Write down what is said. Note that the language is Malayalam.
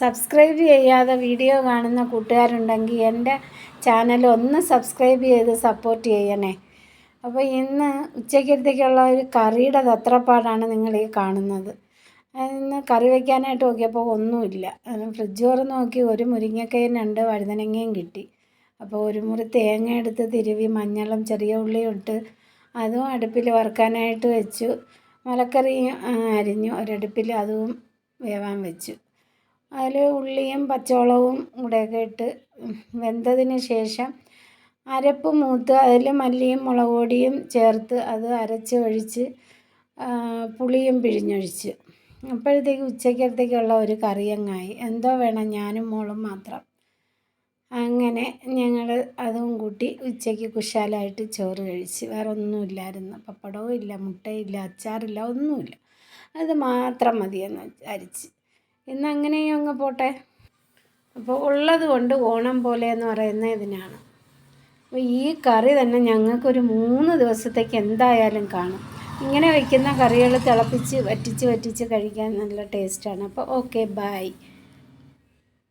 സബ്സ്ക്രൈബ് ചെയ്യാതെ വീഡിയോ കാണുന്ന കൂട്ടുകാരുണ്ടെങ്കിൽ എന്റെ ചാനൽ ഒന്ന് സബ്സ്ക്രൈബ് ചെയ്ത് സപ്പോർട്ട് ചെയ്യണേ. അപ്പോൾ ഇന്ന് ഉച്ചയ്ക്കത്തേക്കുള്ള ഒരു കറിയുടെ തത്രപ്പാടാണ് നിങ്ങൾ ഈ കാണുന്നത്. ഇന്ന് കറി വയ്ക്കാനായിട്ട് നോക്കിയപ്പോൾ ഒന്നുമില്ല. ഫ്രിഡ്ജ് തുറന്ന് നോക്കി ഒരു മുരിങ്ങക്കയും രണ്ട് വഴുതനങ്ങയും കിട്ടി. അപ്പോൾ ഒരു മുറി തേങ്ങ എടുത്ത് തിരുവി മഞ്ഞളും ചെറിയ ഉള്ളിയും ഇട്ട് അതും അടുപ്പിൽ വറുക്കാനായിട്ട് വെച്ചു. മലക്കറിയും അരിഞ്ഞു. ഒരടുപ്പിൽ അതും വേവാൻ വെച്ചു. അതിൽ ഉള്ളിയും പച്ചമുളകും കൂടെയൊക്കെ ഇട്ട് വെന്തതിന് ശേഷം അരപ്പ് മൂത്ത് അതിൽ മല്ലിയും മുളക് പൊടിയും ചേർത്ത് അത് അരച്ച് ഒഴിച്ച് പുളിയും പിഴിഞ്ഞൊഴിച്ച്. അപ്പോഴത്തേക്ക് ഉച്ചക്കത്തേക്കുള്ള ഒരു കറിയങ്ങായി എന്തോ വേണം ഞാനും മോളും മാത്രം. അങ്ങനെ ഞങ്ങൾ അതും കൂട്ടി ഉച്ചയ്ക്ക് കുശാലായിട്ട് ചോറ് കഴിച്ച്. വേറെ ഒന്നുമില്ലായിരുന്നു പപ്പടവും ഇല്ല മുട്ടയില്ല അച്ചാറില്ല ഒന്നുമില്ല. അത് മാത്രം മതിയെന്ന് അരിച്ച് ഇന്ന് അങ്ങനെയും അങ്ങ് പോട്ടെ. അപ്പോൾ ഉള്ളത് കൊണ്ട് ഓണം പോലെ എന്ന് പറയുന്ന ഇതിനാണ്. അപ്പോൾ ഈ കറി തന്നെ ഞങ്ങൾക്കൊരു മൂന്ന് ദിവസത്തേക്ക് എന്തായാലും കാണും. ഇങ്ങനെ വയ്ക്കുന്ന കറികൾ തിളപ്പിച്ച് വറ്റിച്ച് വറ്റിച്ച് കഴിക്കാൻ നല്ല ടേസ്റ്റാണ് അപ്പോൾ ഓക്കെ ബായ്